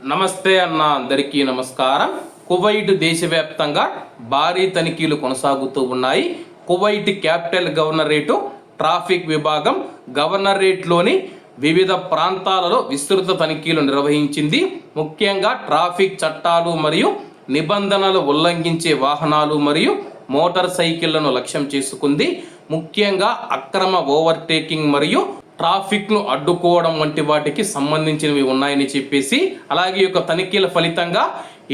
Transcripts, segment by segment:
నమస్తే అన్న అందరికీ నమస్కారం. కువైట్ దేశవ్యాప్తంగా భారీ తనిఖీలు కొనసాగుతూ ఉన్నాయి. కువైట్ క్యాపిటల్ గవర్నరేటు ట్రాఫిక్ విభాగం గవర్నరేట్లోని వివిధ ప్రాంతాలలో విస్తృత తనిఖీలు నిర్వహించింది. ముఖ్యంగా ట్రాఫిక్ చట్టాలు మరియు నిబంధనలు ఉల్లంఘించే వాహనాలు మరియు మోటార్ సైకిళ్ళను లక్ష్యం చేసుకుంది. ముఖ్యంగా అక్రమ ఓవర్టేకింగ్ మరియు ట్రాఫిక్ను అడ్డుకోవడం వంటి వాటికి సంబంధించినవి ఉన్నాయని చెప్పేసి అలాగే యొక్క తనిఖీల ఫలితంగా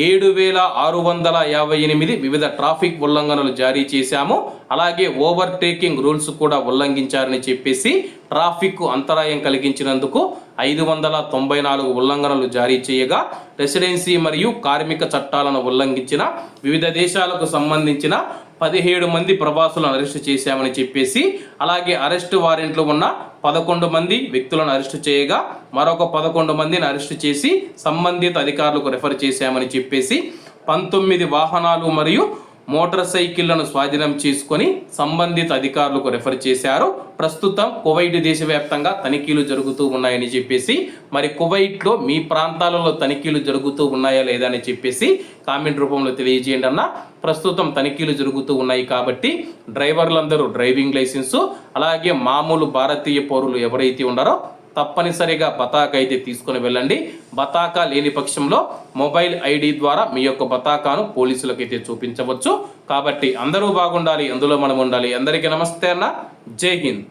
ఏడు వేల ఆరు వందల యాభై ఎనిమిది వివిధ ట్రాఫిక్ ఉల్లంఘనలు జారీ చేశాము. అలాగే ఓవర్టేకింగ్ రూల్స్ కూడా ఉల్లంఘించారని చెప్పేసి ట్రాఫిక్ అంతరాయం కలిగించినందుకు ఐదు వందల తొంభై నాలుగు ఉల్లంఘనలు జారీ చేయగా రెసిడెన్సీ మరియు కార్మిక చట్టాలను ఉల్లంఘించిన వివిధ దేశాలకు సంబంధించిన పదిహేడు మంది ప్రవాసులను అరెస్టు చేశామని చెప్పేసి అలాగే అరెస్టు వారింట్లో ఉన్న పదకొండు మంది వ్యక్తులను అరెస్టు చేయగా మరొక పదకొండు మందిని అరెస్టు చేసి సంబంధిత అధికారులకు రెఫర్ చేశామని చెప్పేసి పంతొమ్మిది వాహనాలు మరియు మోటార్ సైకిళ్ళను స్వాధీనం చేసుకొని సంబంధిత అధికారులకు రెఫర్ చేశారు. ప్రస్తుతం కువైట్ దేశవ్యాప్తంగా తనిఖీలు జరుగుతూ ఉన్నాయని చెప్పేసి మరి కువైట్లో మీ ప్రాంతాలలో తనిఖీలు జరుగుతూ ఉన్నాయా లేదా అని చెప్పేసి కామెంట్ రూపంలో తెలియజేయండి అన్న. ప్రస్తుతం తనిఖీలు జరుగుతూ ఉన్నాయి కాబట్టి డ్రైవర్లందరూ డ్రైవింగ్ లైసెన్సు అలాగే మామూలు భారతీయ పౌరులు ఎవరైతే ఉన్నారో తప్పనిసరిగా బతాకా అయితే తీసుకొని వెళ్ళండి. బతాకా లేని పక్షంలో మొబైల్ ఐడి ద్వారా మీ యొక్క బతాకాను పోలీసులకైతే చూపించవచ్చు. కాబట్టి అందరూ బాగుండాలి అందులో మనం ఉండాలి. అందరికీ నమస్తే అన్న. జై హింద్.